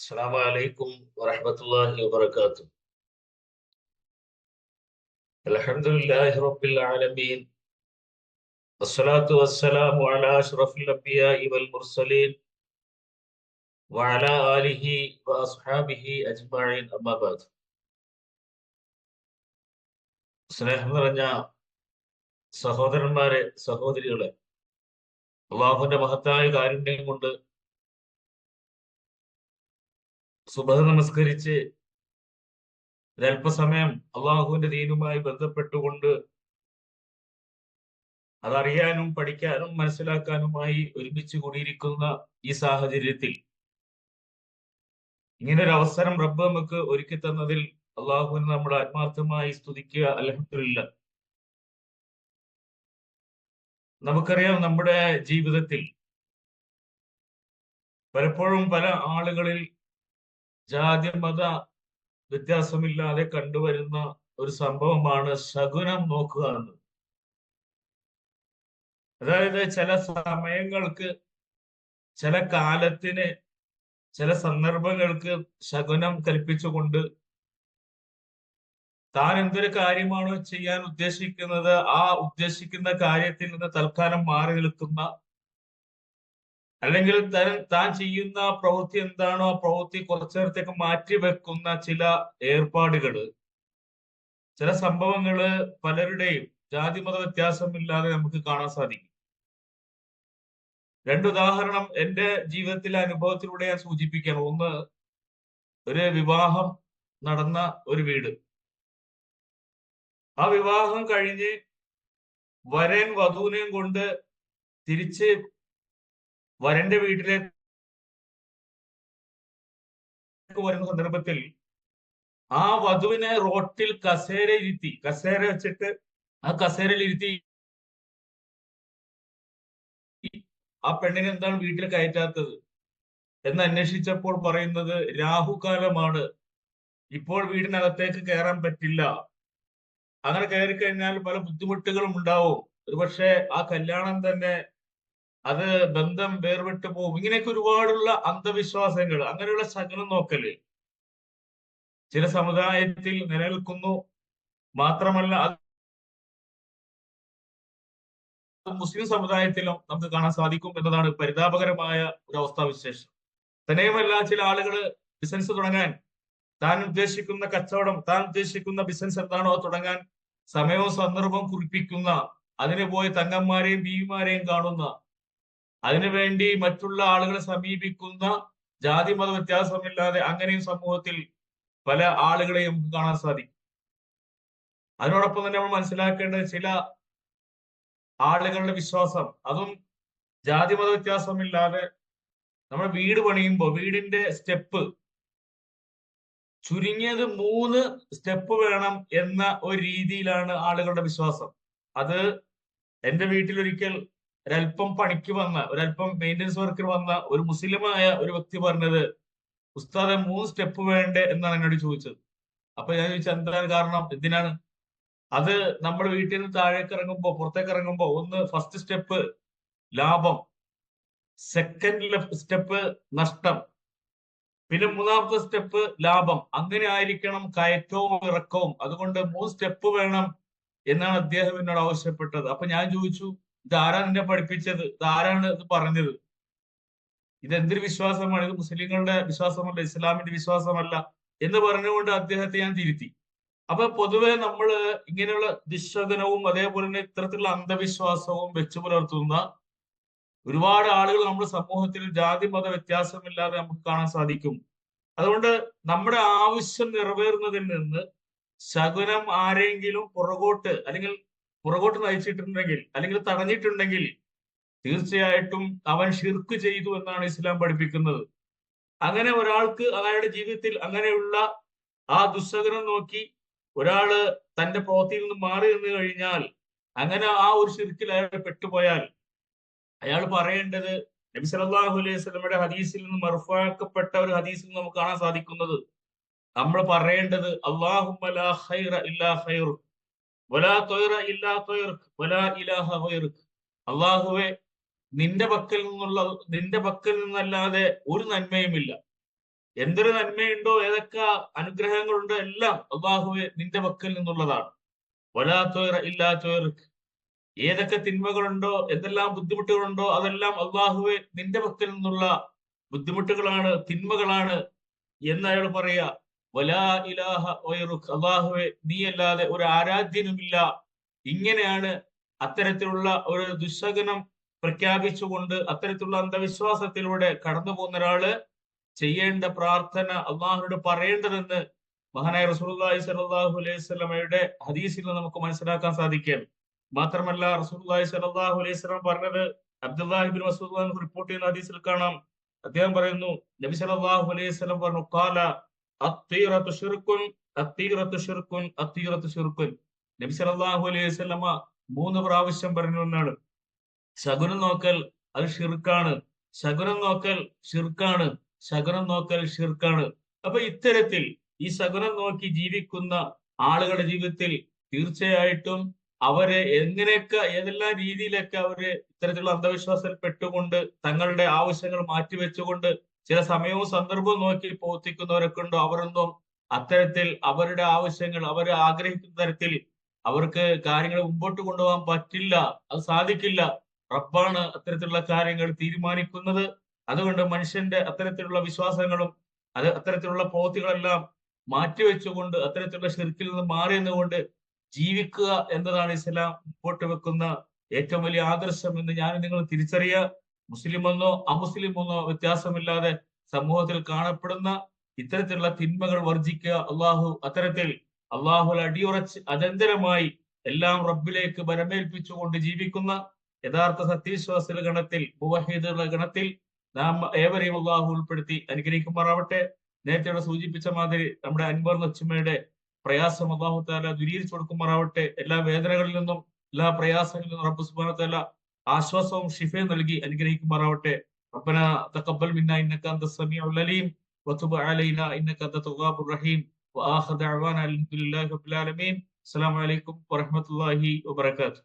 അസ്സാം വലൈക്കും വറഹമത്തല്ലാഹി വബർക്കാത്തു അൽഹംദുലില്ലാഹി റബ്ബിൽ ആലമീൻ. വസ്സലാത്തു വസ്സലാമു അലാ അഷ്റഫിൽ അംബിയാഇ വൽ മുർസലീൻ. വഅല ആലിഹി വഅസ്ഹാബിഹി അജ്മഈൻ. അമ്മാ ബഅദ് സ്നേഹം നിറഞ്ഞ സഹോദരന്മാരെ സഹോദരികളെ അള്ളാഹുവിന്റെ മഹത്തായ കാരുണ്യം കൊണ്ട് സുബഹ നമസ്കരിച്ച് ഒരല്പസമയം അള്ളാഹുവിന്റെ ദീനുമായി ബന്ധപ്പെട്ടുകൊണ്ട് അതറിയാനും പഠിക്കാനും മനസ്സിലാക്കാനുമായി ഒരുമിച്ച് കൂടിയിരിക്കുന്ന ഈ സാഹചര്യത്തിൽ ഇങ്ങനെ ഒരു അവസരം റബ്ബ് നമുക്ക് ഒരുക്കി തന്നതിൽ അള്ളാഹുവിനെ നമ്മൾ ആത്മാർത്ഥമായി സ്തുതിക്കുക അലഹമില്ല നമുക്കറിയാം നമ്മുടെ ജീവിതത്തിൽ പലപ്പോഴും പല ആളുകളിൽ ജാതി മത വ്യത്യാസമില്ലാതെ കണ്ടുവരുന്ന ഒരു സംഭവമാണ് ശകുനം നോക്കുക എന്നത്. അതായത് ചില സമയങ്ങൾക്ക് ചില കാലത്തിന് ചില സന്ദർഭങ്ങൾക്ക് ശകുനം കൽപ്പിച്ചുകൊണ്ട് താൻ എന്തൊരു കാര്യമാണോ ചെയ്യാൻ ഉദ്ദേശിക്കുന്നത് ആ ഉദ്ദേശിക്കുന്ന കാര്യത്തിൽ നിന്ന് തൽക്കാലം മാറി നിൽക്കുന്ന അല്ലെങ്കിൽ താൻ ചെയ്യുന്ന പ്രവൃത്തി എന്താണോ ആ പ്രവൃത്തി കുറച്ചു നേരത്തേക്ക് മാറ്റി വെക്കുന്ന ചില ഏർപ്പാടുകൾ ചില സംഭവങ്ങൾ പലരുടെയും ജാതിമത വ്യത്യാസമില്ലാതെ നമുക്ക് കാണാൻ സാധിക്കും. രണ്ടുദാഹരണം എന്റെ ജീവിതത്തിലെ അനുഭവത്തിലൂടെ ഞാൻ സൂചിപ്പിക്കണം ഒന്ന് ഒരു വിവാഹം നടന്ന ഒരു വീട്. ആ വിവാഹം കഴിഞ്ഞ് വരൻ വധുവിനെയും കൊണ്ട് തിരിച്ച് വരന്റെ വീട്ടിലേക്ക് വരുന്ന സന്ദർഭത്തിൽ ആ വധുവിനെ റോട്ടിൽ കസേര ഇരുത്തി കസേര വെച്ചിട്ട് ആ കസേരയിൽ ഇരുത്തി ആ പെണ്ണിനെ എന്താണ് വീട്ടിൽ കയറ്റാത്തത് എന്ന് അന്വേഷിച്ചപ്പോൾ പറയുന്നത് രാഹുകാലമാണ് ഇപ്പോൾ വീടിനകത്തേക്ക് കയറാൻ പറ്റില്ല. അങ്ങനെ കയറി കഴിഞ്ഞാൽ പല ബുദ്ധിമുട്ടുകളും ഉണ്ടാവും. ഒരുപക്ഷെ ആ കല്യാണം തന്നെ അത് ബന്ധം വേർവിട്ടു പോകും. ഇങ്ങനെയൊക്കെ ഒരുപാടുള്ള അന്ധവിശ്വാസങ്ങൾ അങ്ങനെയുള്ള ശകലം നോക്കൽ. ചില സമുദായത്തിൽ നിലനിൽക്കുന്നു. മാത്രമല്ല അത് മുസ്ലിം സമുദായത്തിലും നമുക്ക് കാണാൻ സാധിക്കും എന്നതാണ് പരിതാപകരമായ ഒരു അവസ്ഥാവിശേഷം തന്നെയുമല്ല ചില ആളുകൾ ബിസിനസ് തുടങ്ങാൻ താൻ ഉദ്ദേശിക്കുന്ന കച്ചവടം താൻ ഉദ്ദേശിക്കുന്ന ബിസിനസ് എന്താണോ തുടങ്ങാൻ സമയവും സന്ദർഭവും കുറിപ്പിക്കുന്ന അതിന് പോയി തങ്ങന്മാരെയും ബീവിമാരെയും കാണുന്ന അതിനുവേണ്ടി മറ്റുള്ള ആളുകളെ സമീപിക്കുന്ന ജാതി മത വ്യത്യാസമില്ലാതെ അങ്ങനെയും സമൂഹത്തിൽ പല ആളുകളെയും കാണാൻ സാധിക്കും. അതിനോടൊപ്പം തന്നെ നമ്മൾ മനസ്സിലാക്കേണ്ട ചില ആളുകളുടെ വിശ്വാസം. അതും ജാതി മത വ്യത്യാസമില്ലാതെ നമ്മൾ വീട് പണിയുമ്പോൾ വീടിന്റെ സ്റ്റെപ്പ് ചുരുങ്ങിയത് മൂന്ന് സ്റ്റെപ്പ് വേണം എന്ന ഒരു രീതിയിലാണ് ആളുകളുടെ വിശ്വാസം. അത് എന്റെ വീട്ടിൽ ഒരിക്കൽ ഒരല്പം പണിക്ക് വന്ന ഒരല്പം മെയിന്റനൻസ് വർക്കിൽ വന്ന ഒരു മുസ്ലിമായ ഒരു വ്യക്തി പറഞ്ഞത് ഉസ്താദെ മൂന്ന് സ്റ്റെപ്പ് വേണ്ടേ? എന്നാണ് എന്നോട് ചോദിച്ചത്. അപ്പൊ ഞാൻ ചോദിച്ചത് എന്താണ് കാരണം? എന്തിനാണ്? അത് നമ്മൾ വീട്ടിൽ നിന്ന് താഴേക്ക് ഇറങ്ങുമ്പോൾ പുറത്തേക്ക് ഇറങ്ങുമ്പോൾ ഒന്ന് ഫസ്റ്റ് സ്റ്റെപ്പ് ലാഭം സെക്കൻഡ് സ്റ്റെപ്പ് നഷ്ടം പിന്നെ മൂന്നാമത്തെ സ്റ്റെപ്പ് ലാഭം. അങ്ങനെ ആയിരിക്കണം കയറ്റവും ഇറക്കവും. അതുകൊണ്ട് മൂന്ന് സ്റ്റെപ്പ് വേണം എന്നാണ് അദ്ദേഹം എന്നോട് ആവശ്യപ്പെട്ടത്. അപ്പൊ ഞാൻ ചോദിച്ചു ഇത് ആരാണ് എന്നെ പഠിപ്പിച്ചത്? ഇതാരാണ് ഇത് പറഞ്ഞത്? ഇതെന്തൊരു വിശ്വാസമാണ്? ഇത് മുസ്ലിങ്ങളുടെ വിശ്വാസമല്ല ഇസ്ലാമിന്റെ വിശ്വാസമല്ല എന്ന് പറഞ്ഞുകൊണ്ട് അദ്ദേഹത്തെ ഞാൻ തിരുത്തി. അപ്പൊ പൊതുവെ നമ്മൾ ഇങ്ങനെയുള്ള ദുശകനവും അതേപോലെ തന്നെ ഇത്തരത്തിലുള്ള അന്ധവിശ്വാസവും വെച്ചു പുലർത്തുന്ന ഒരുപാട് ആളുകൾ നമ്മുടെ സമൂഹത്തിൽ ജാതി മത വ്യത്യാസമില്ലാതെ നമുക്ക് കാണാൻ സാധിക്കും. അതുകൊണ്ട് നമ്മുടെ ആവശ്യം നിറവേറുന്നതിൽ നിന്ന് ശകുനം ആരെങ്കിലും പുറകോട്ട് അല്ലെങ്കിൽ പുറകോട്ട് നയിച്ചിട്ടുണ്ടെങ്കിൽ അല്ലെങ്കിൽ തടഞ്ഞിട്ടുണ്ടെങ്കിൽ തീർച്ചയായിട്ടും അവൻ ഷിർക്ക് ചെയ്തു എന്നാണ് ഇസ്ലാം പഠിപ്പിക്കുന്നത്. അങ്ങനെ ഒരാൾക്ക് അയാളുടെ ജീവിതത്തിൽ അങ്ങനെയുള്ള ആ ദുസ്സഹനം നോക്കി ഒരാൾ തന്റെ പ്രവൃത്തിയിൽ നിന്ന് മാറി നിന്ന് കഴിഞ്ഞാൽ അങ്ങനെ ആ ഒരു ഷിർക്കിൽ അയാൾ പെട്ടുപോയാൽ അയാൾ പറയേണ്ടത് നബി സല്ലല്ലാഹു അലൈഹി വസല്ലമയുടെ ഹദീസിൽ നിന്ന് മർഫാക്കപ്പെട്ട ഒരു ഹദീസിൽ നമുക്ക് കാണാൻ സാധിക്കുന്നത്. നമ്മൾ പറയേണ്ടത് ഖൈറ ഇല്ലാ ഖൈറുക് അല്ലാഹുവേ നിന്റെ പക്കൽ നിന്നുള്ള നിന്റെ പക്കൽ നിന്നല്ലാതെ ഒരു നന്മയുമില്ല. എന്തൊരു നന്മയുണ്ടോ ഏതൊക്കെ അനുഗ്രഹങ്ങളുണ്ടോ എല്ലാം അള്ളാഹുവെ നിന്റെ പക്കൽ നിന്നുള്ളതാണ്. വലാത്തോയറ ഇല്ലാത്തോയർക്ക് ഏതൊക്കെ തിന്മകളുണ്ടോ എന്തെല്ലാം ബുദ്ധിമുട്ടുകളുണ്ടോ അതെല്ലാം അള്ളാഹുവെ നിന്റെ പക്കൽ നിന്നുള്ള ബുദ്ധിമുട്ടുകളാണ് തിന്മകളാണ് എന്ന് അയാൾ പറയാ. വലാ ഇലാഹ ഒയറുഖ് അള്ളാഹുവെ നീ അല്ലാതെ ഒരു ആരാധ്യനുമില്ല. ഇങ്ങനെയാണ് അത്തരത്തിലുള്ള ഒരു ദുശകനം പ്രഖ്യാപിച്ചുകൊണ്ട് അത്തരത്തിലുള്ള അന്ധവിശ്വാസത്തിലൂടെ കടന്നു പോകുന്ന ഒരാൾ ചെയ്യേണ്ട പ്രാർത്ഥന അള്ളാഹുനോട് പറയേണ്ടതെന്ന് മഹാനായ റസൂലുള്ളാഹി സ്വല്ലല്ലാഹു അലൈഹി വസല്ലമയുടെ ഹദീസിൽ നമുക്ക് മനസ്സിലാക്കാൻ സാധിക്കും. മാത്രമല്ല റസൂലുള്ളാഹി സ്വല്ലല്ലാഹു അലൈഹി വസല്ലം പറഞ്ഞത് അബ്ദുല്ലാഹിബിൻ റിപ്പോർട്ട് ചെയ്യുന്ന ഹദീസിൽ കാണാം. അദ്ദേഹം പറയുന്നു നബി സലാഹു അലൈഹി സ്വലം പറഞ്ഞു ഖാല നബി സല്ലല്ലാഹു അലൈഹി വസല്ലമ മൂന്ന് പ്രാവശ്യം പറഞ്ഞു എന്നാണ് ശകുനം നോക്കൽ അത് ഷിർക്കാണ് ശകുനം നോക്കൽ ഷിർക്കാണ് ശകുനം നോക്കൽ ഷിർക്കാണ് അപ്പൊ ഇത്തരത്തിൽ ഈ ശകുനം നോക്കി ജീവിക്കുന്ന ആളുകളുടെ ജീവിതത്തിൽ തീർച്ചയായിട്ടും അവരെ എങ്ങനെയൊക്കെ ഏതെല്ലാം രീതിയിലൊക്കെ അവർ ഇത്തരത്തിലുള്ള അന്ധവിശ്വാസത്തിൽ പെട്ടുകൊണ്ട് തങ്ങളുടെ ആവശ്യങ്ങൾ മാറ്റിവെച്ചുകൊണ്ട് ചില സമയവും സന്ദർഭവും നോക്കി പ്രവർത്തിക്കുന്നവരൊക്കെ ഉണ്ടോ അവരൊന്നും അത്തരത്തിൽ അവരുടെ ആവശ്യങ്ങൾ അവർ ആഗ്രഹിക്കുന്ന തരത്തിൽ അവർക്ക് കാര്യങ്ങൾ മുമ്പോട്ട് കൊണ്ടുപോകാൻ പറ്റില്ല. അത് സാധിക്കില്ല. റബ്ബാണ് അത്തരത്തിലുള്ള കാര്യങ്ങൾ തീരുമാനിക്കുന്നത്. അതുകൊണ്ട് മനുഷ്യന്റെ അത്തരത്തിലുള്ള വിശ്വാസങ്ങളും അത് അത്തരത്തിലുള്ള പ്രവൃത്തികളെല്ലാം മാറ്റിവെച്ചുകൊണ്ട് അത്തരത്തിലുള്ള ഷിർക്കിൽ നിന്ന് മാറി നിന്നുകൊണ്ട് ജീവിക്കുക എന്നതാണ് ഇസ്ലാം മുമ്പോട്ട് വെക്കുന്ന ഏറ്റവും വലിയ ആദർശം എന്ന് ഞാൻ നിങ്ങൾ തിരിച്ചറിയുക മുസ്ലിം എന്നോ അമുസ്ലിം എന്നോ വ്യത്യാസമില്ലാതെ സമൂഹത്തിൽ കാണപ്പെടുന്ന ഇത്തരത്തിലുള്ള തിന്മകൾ വർജിക്കുക അള്ളാഹു അത്തരത്തിൽ അള്ളാഹു അടിയുറച്ച് അനന്തരമായി എല്ലാം റബ്ബിലേക്ക് ബലമേൽപ്പിച്ചുകൊണ്ട് ജീവിക്കുന്ന യഥാർത്ഥ സത്യവിശ്വാസികളുടെ ഗണത്തിൽ ഗണത്തിൽ നാം ഏവരെയും അള്ളാഹു ഉൾപ്പെടുത്തി അനുഗ്രഹിക്കുമാറാവട്ടെ. നേരത്തെ ഇവിടെ സൂചിപ്പിച്ച മാതിരി നമ്മുടെ അൻവർ നച്ചുമയുടെ പ്രയാസം അള്ളാഹു താല ദുരീകരിച്ചു കൊടുക്കുമാറാവട്ടെ. എല്ലാ വേദനകളിൽ നിന്നും എല്ലാ പ്രയാസങ്ങളിൽ നിന്നും റബ്ബു സുബാന വ തആല ആശ്വാസവും ഷിഫയും നൽകി അനുഗ്രഹിക്കുമാറാവട്ടെ ربنا تقبل منا انك انت السميع العليم وتب علينا انك انت التواب الرحيم واخر دعوانا الحمد لله رب العالمين السلام عليكم ورحمه الله وبركاته